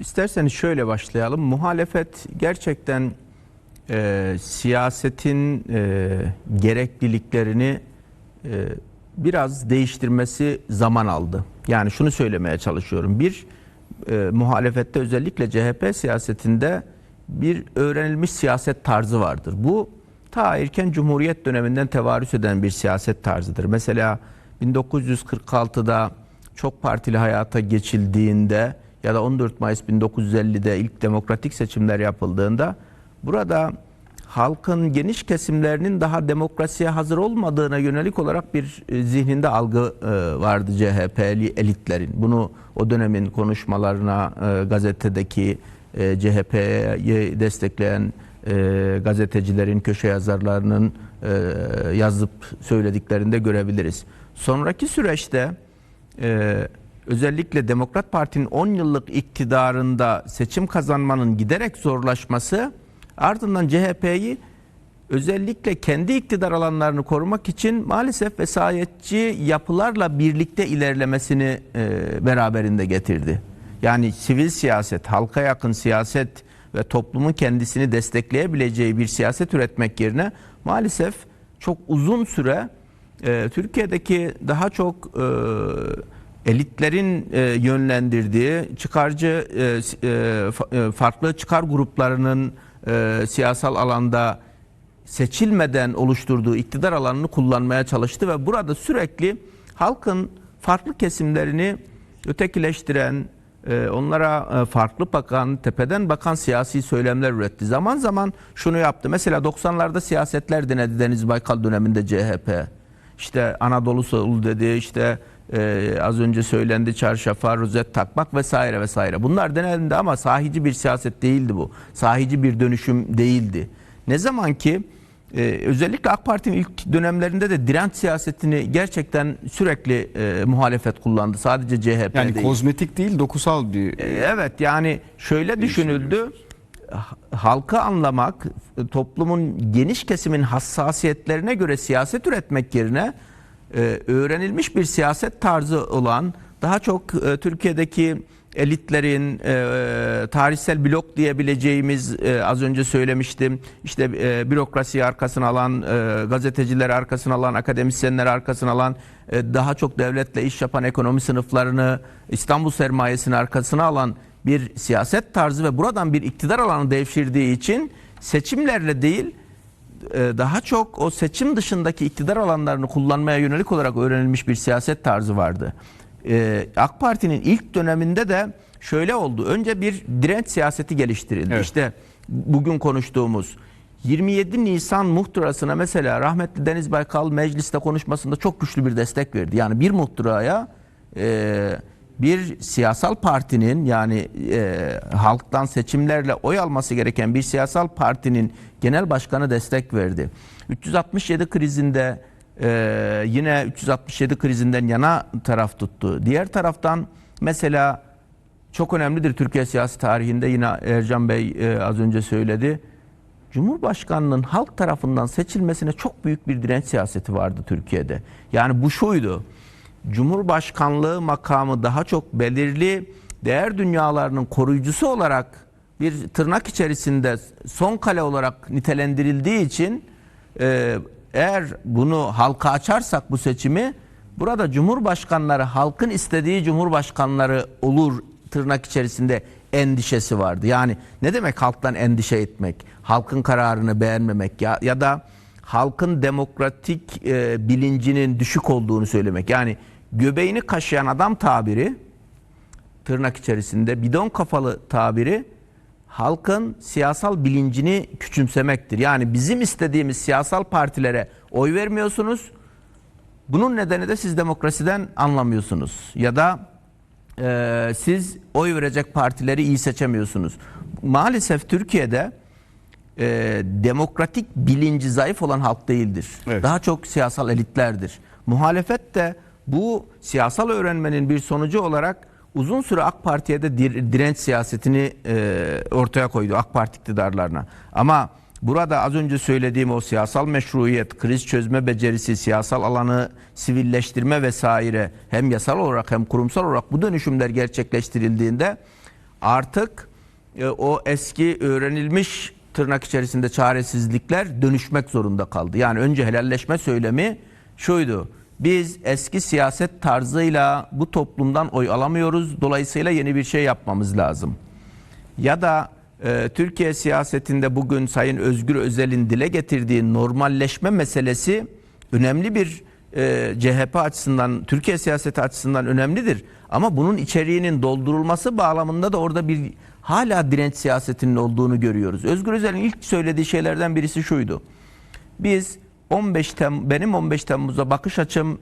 isterseniz şöyle başlayalım. Muhalefet gerçekten e, siyasetin e, gerekliliklerini e, biraz değiştirmesi zaman aldı. Yani şunu söylemeye çalışıyorum. Bir, e, muhalefette özellikle CHP siyasetinde bir öğrenilmiş siyaset tarzı vardır. Bu ta erken Cumhuriyet döneminden tevarüs eden bir siyaset tarzıdır. Mesela 1946'da çok partili hayata geçildiğinde ya da 14 Mayıs 1950'de ilk demokratik seçimler yapıldığında burada halkın geniş kesimlerinin daha demokrasiye hazır olmadığına yönelik olarak bir e, zihninde algı e, vardı CHP'li elitlerin. Bunu o dönemin konuşmalarına e, gazetedeki CHP'yi destekleyen gazetecilerin, köşe yazarlarının yazıp söylediklerinde görebiliriz. Sonraki süreçte özellikle Demokrat Parti'nin 10 yıllık iktidarında seçim kazanmanın giderek zorlaşması ardından CHP'yi özellikle kendi iktidar alanlarını korumak için maalesef vesayetçi yapılarla birlikte ilerlemesini e, beraberinde getirdi. Yani sivil siyaset, halka yakın siyaset ve toplumun kendisini destekleyebileceği bir siyaset üretmek yerine maalesef çok uzun süre e, Türkiye'deki daha çok e, elitlerin e, yönlendirdiği çıkarcı e, e, e, farklı çıkar gruplarının e, siyasal alanda seçilmeden oluşturduğu iktidar alanını kullanmaya çalıştı ve burada sürekli halkın farklı kesimlerini ötekileştiren, e, onlara e, farklı bakan, tepeden bakan siyasi söylemler üretti. Zaman zaman şunu yaptı. Mesela 90'larda siyasetler denedi Deniz Baykal döneminde CHP. İşte Anadolu Solu dedi, işte e, az önce söylendi çarşafa, rozet takmak vesaire vesaire. Bunlar denildi ama sahici bir siyaset değildi bu. Sahici bir dönüşüm değildi. Ne zaman ki e, özellikle AK Parti'nin ilk dönemlerinde de direnç siyasetini gerçekten sürekli e, muhalefet kullandı. Sadece CHP Yani değil. kozmetik değil dokusal bir E, Evet yani şöyle düşünüldü. Ha- Halkı anlamak, toplumun geniş kesimin hassasiyetlerine göre siyaset üretmek yerine e, öğrenilmiş bir siyaset tarzı olan daha çok e, Türkiye'deki elitlerin e, tarihsel blok diyebileceğimiz az önce söylemiştim işte e, bürokrasiyi arkasına alan e, gazetecileri arkasına alan akademisyenleri arkasına alan daha çok devletle iş yapan ekonomi sınıflarını İstanbul sermayesini arkasına alan bir siyaset tarzı ve buradan bir iktidar alanı devşirdiği için seçimlerle değil daha çok o seçim dışındaki iktidar alanlarını kullanmaya yönelik olarak öğrenilmiş bir siyaset tarzı vardı. E, AK Parti'nin ilk döneminde de şöyle oldu. Önce bir direnç siyaseti geliştirildi. Evet. İşte bugün konuştuğumuz 27 Nisan muhtırasına mesela rahmetli Deniz Baykal mecliste konuşmasında çok güçlü bir destek verdi. Yani bir muhtıraya e, bir siyasal partinin yani e, halktan seçimlerle oy alması gereken bir siyasal partinin genel başkanı destek verdi. 367 krizinde e, yine 367 krizinden yana taraf tuttu. Diğer taraftan mesela çok önemlidir Türkiye siyasi tarihinde yine Ercan Bey e, az önce söyledi. Cumhurbaşkanının halk tarafından seçilmesine çok büyük bir direnç siyaseti vardı Türkiye'de. Yani bu şuydu. Cumhurbaşkanlığı makamı daha çok belirli değer dünyalarının koruyucusu olarak bir tırnak içerisinde son kale olarak nitelendirildiği için e, eğer bunu halka açarsak bu seçimi burada cumhurbaşkanları halkın istediği cumhurbaşkanları olur tırnak içerisinde endişesi vardı. Yani ne demek halktan endişe etmek? Halkın kararını beğenmemek ya ya da halkın demokratik e, bilincinin düşük olduğunu söylemek. Yani göbeğini kaşıyan adam tabiri tırnak içerisinde bidon kafalı tabiri halkın siyasal bilincini küçümsemektir. Yani bizim istediğimiz siyasal partilere oy vermiyorsunuz. Bunun nedeni de siz demokrasiden anlamıyorsunuz. Ya da e, siz oy verecek partileri iyi seçemiyorsunuz. Maalesef Türkiye'de e, demokratik bilinci zayıf olan halk değildir. Evet. Daha çok siyasal elitlerdir. Muhalefet de bu siyasal öğrenmenin bir sonucu olarak uzun süre AK Parti'ye de dir- direnç siyasetini e, ortaya koydu AK Parti iktidarlarına. Ama burada az önce söylediğim o siyasal meşruiyet, kriz çözme becerisi, siyasal alanı sivilleştirme vesaire hem yasal olarak hem kurumsal olarak bu dönüşümler gerçekleştirildiğinde Artık e, o eski öğrenilmiş tırnak içerisinde çaresizlikler dönüşmek zorunda kaldı. Yani önce helalleşme söylemi şuydu. Biz eski siyaset tarzıyla bu toplumdan oy alamıyoruz. Dolayısıyla yeni bir şey yapmamız lazım. Ya da e, Türkiye siyasetinde bugün Sayın Özgür Özel'in dile getirdiği normalleşme meselesi önemli bir e, CHP açısından, Türkiye siyaseti açısından önemlidir. Ama bunun içeriğinin doldurulması bağlamında da orada bir hala direnç siyasetinin olduğunu görüyoruz. Özgür Özel'in ilk söylediği şeylerden birisi şuydu. Biz 15 Tem benim 15 Temmuz'a bakış açım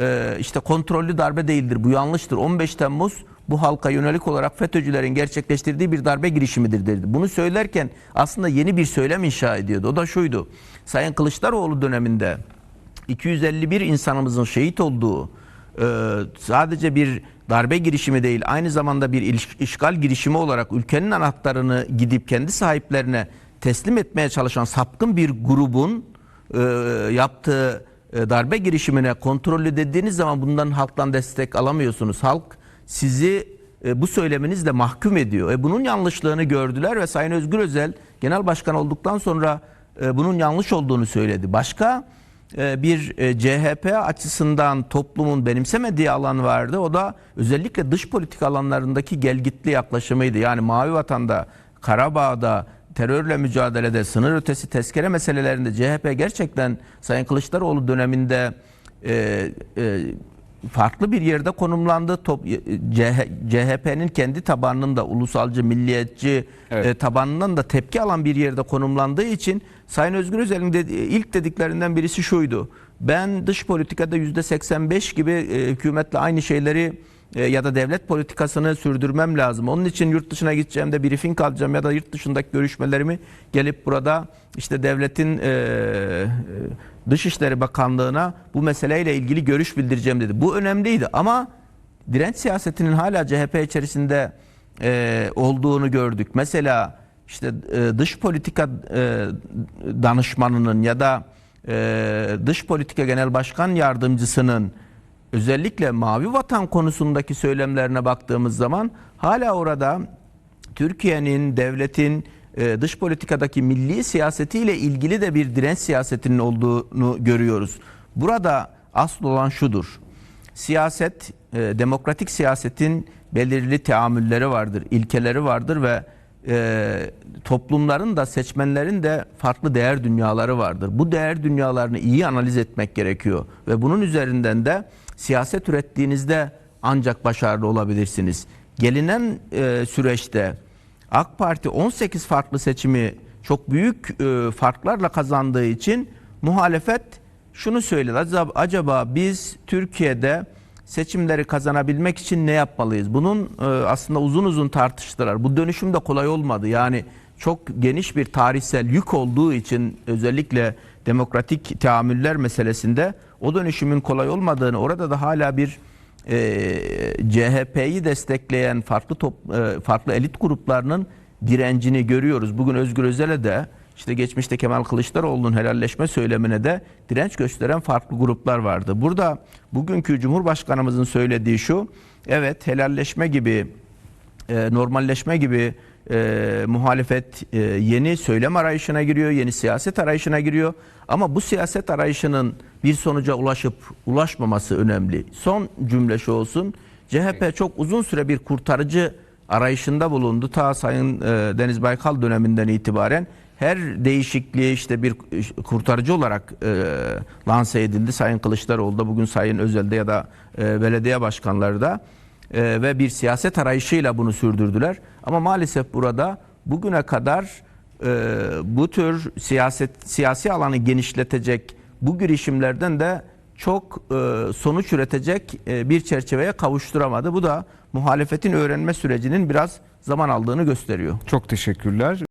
e, işte kontrollü darbe değildir. Bu yanlıştır. 15 Temmuz bu halka yönelik olarak FETÖ'cülerin gerçekleştirdiği bir darbe girişimidir dedi. Bunu söylerken aslında yeni bir söylem inşa ediyordu. O da şuydu. Sayın Kılıçdaroğlu döneminde 251 insanımızın şehit olduğu e, sadece bir darbe girişimi değil aynı zamanda bir işgal girişimi olarak ülkenin anahtarını gidip kendi sahiplerine teslim etmeye çalışan sapkın bir grubun e, yaptığı e, darbe girişimine kontrollü dediğiniz zaman bundan halktan destek alamıyorsunuz. Halk sizi e, bu söyleminizle mahkum ediyor. E, bunun yanlışlığını gördüler ve Sayın Özgür Özel genel başkan olduktan sonra e, bunun yanlış olduğunu söyledi. Başka bir CHP açısından toplumun benimsemediği alan vardı. O da özellikle dış politika alanlarındaki gelgitli yaklaşımıydı. Yani Mavi Vatan'da, Karabağ'da, terörle mücadelede, sınır ötesi tezkere meselelerinde CHP gerçekten Sayın Kılıçdaroğlu döneminde e, e, farklı bir yerde konumlandı. Top, CHP'nin kendi tabanının da ulusalcı, milliyetçi Evet. e, tabanından da tepki alan bir yerde konumlandığı için Sayın Özgür Özel'in de, ilk dediklerinden birisi şuydu. Ben dış politikada yüzde 85 gibi e, hükümetle aynı şeyleri e, ya da devlet politikasını sürdürmem lazım. Onun için yurt dışına gideceğimde briefing alacağım ya da yurt dışındaki görüşmelerimi gelip burada işte devletin e, e, Dışişleri Bakanlığı'na bu meseleyle ilgili görüş bildireceğim dedi. Bu önemliydi ama direnç siyasetinin hala CHP içerisinde e, olduğunu gördük. Mesela işte e, dış politika e, danışmanının ya da e, dış politika genel başkan yardımcısının özellikle mavi vatan konusundaki söylemlerine baktığımız zaman hala orada Türkiye'nin, devletin e, dış politikadaki milli siyasetiyle ilgili de bir direnç siyasetinin olduğunu görüyoruz. Burada asıl olan şudur. Siyaset, e, demokratik siyasetin belirli teamülleri vardır, ilkeleri vardır ve e, toplumların da seçmenlerin de farklı değer dünyaları vardır. Bu değer dünyalarını iyi analiz etmek gerekiyor ve bunun üzerinden de siyaset ürettiğinizde ancak başarılı olabilirsiniz. Gelinen e, süreçte AK Parti 18 farklı seçimi çok büyük e, farklarla kazandığı için muhalefet şunu söyledi. Acaba, biz Türkiye'de seçimleri kazanabilmek için ne yapmalıyız? Bunun e, aslında uzun uzun tartıştılar. Bu dönüşüm de kolay olmadı. Yani çok geniş bir tarihsel yük olduğu için özellikle demokratik teamüller meselesinde o dönüşümün kolay olmadığını orada da hala bir e, CHP'yi destekleyen farklı top, e, farklı elit gruplarının direncini görüyoruz. Bugün Özgür Özel'e de işte geçmişte Kemal Kılıçdaroğlu'nun helalleşme söylemine de direnç gösteren farklı gruplar vardı. Burada bugünkü Cumhurbaşkanımızın söylediği şu, evet helalleşme gibi, e, normalleşme gibi e, muhalefet e, yeni söylem arayışına giriyor, yeni siyaset arayışına giriyor. Ama bu siyaset arayışının bir sonuca ulaşıp ulaşmaması önemli. Son cümle şu olsun. CHP çok uzun süre bir kurtarıcı arayışında bulundu. Ta Sayın e, Deniz Baykal döneminden itibaren her değişikliği işte bir kurtarıcı olarak e, lanse edildi. Sayın Kılıçdaroğlu da bugün Sayın Özel'de ya da e, belediye başkanları da e, ve bir siyaset arayışıyla bunu sürdürdüler. Ama maalesef burada bugüne kadar e, bu tür siyaset siyasi alanı genişletecek bu girişimlerden de çok e, sonuç üretecek e, bir çerçeveye kavuşturamadı. Bu da muhalefetin öğrenme sürecinin biraz zaman aldığını gösteriyor. Çok teşekkürler.